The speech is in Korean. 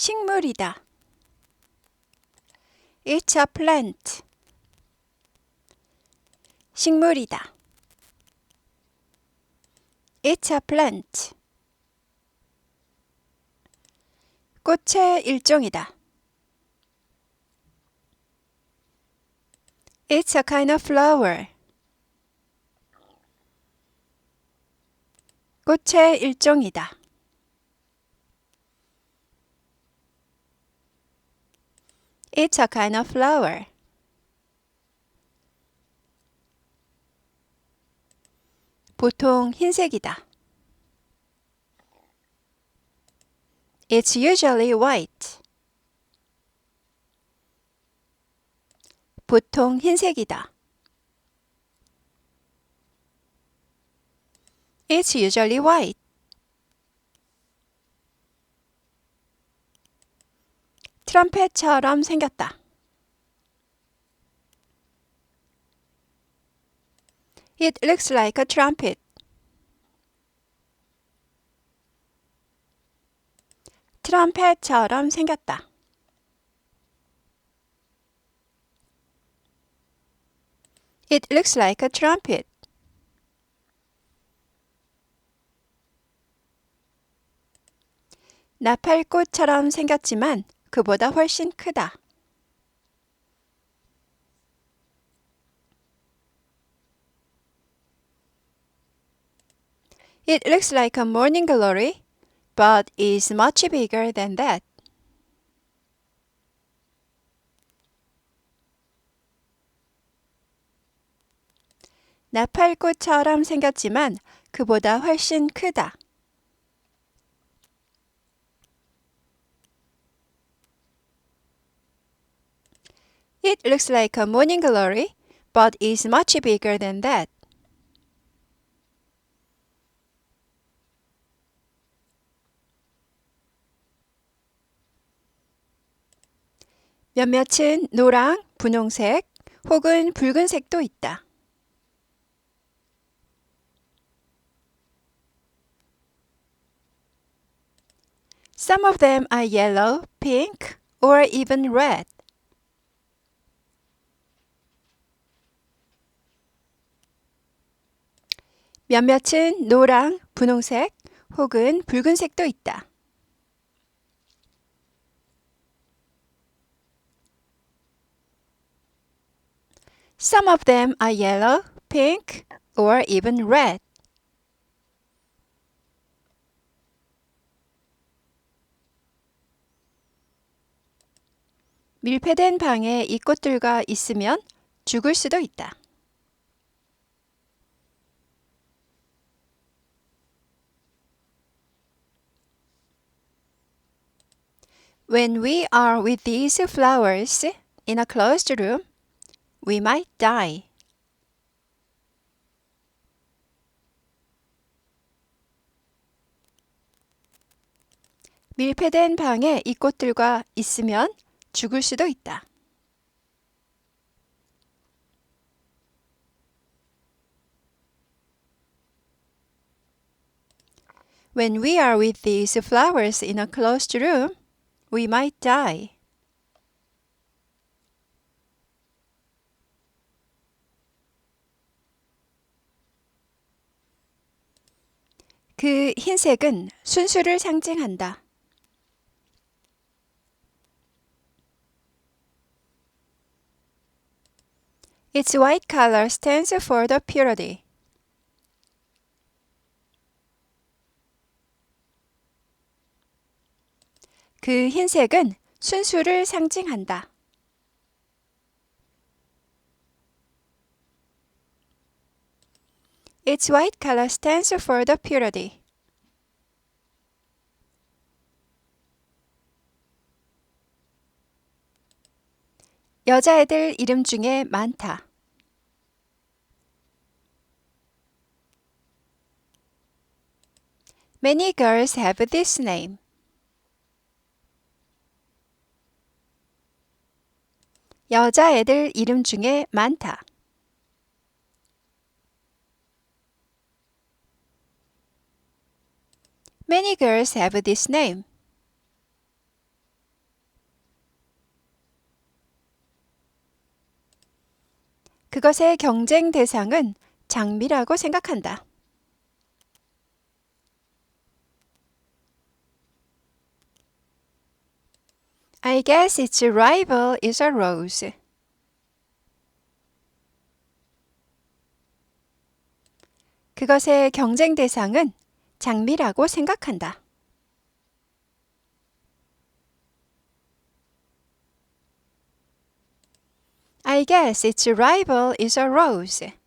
식물이다. It's a plant. 식물이다. It's a plant. 꽃의 일종이다. It's a kind of flower. 꽃의 일종이다. It's a kind of flower. 보통 흰색이다. It's usually white. 보통 흰색이다. It's usually white. 트럼펫처럼 생겼다. It looks like a trumpet. 트럼펫처럼 생겼다. It looks like a trumpet. 나팔꽃처럼 생겼지만 그보다 훨씬 크다. It looks like a morning glory, but is much bigger than that. 나팔꽃처럼 생겼지만 그보다 훨씬 크다. It looks like a morning glory, but is much bigger than that. 몇몇은 노랑, 분홍색 혹은 붉은색도 있다. Some of them are yellow, pink, or even red. 몇몇은 노랑, 분홍색 혹은 붉은색도 있다. Some of them are yellow, pink, or even red. 밀폐된 방에 이 꽃들과 있으면 죽을 수도 있다. When we are with these flowers in a closed room, we might die. 밀폐된 방에 이 꽃들과 있으면 죽을 수도 있다. When we are with these flowers in a closed room, we might die. 그 흰색은 순수를 상징한다. Its white color stands for the purity. 그 흰색은 순수를 상징한다. Its white color stands for the purity. 여자애들 이름 중에 많다. Many girls have this name. 여자애들 이름 중에 많다. Many girls have this name. 그것의 경쟁 대상은 장미라고 생각한다. I guess its rival is a rose. 그것의 경쟁 대상은 장미라고 생각한다. I guess its rival is a rose.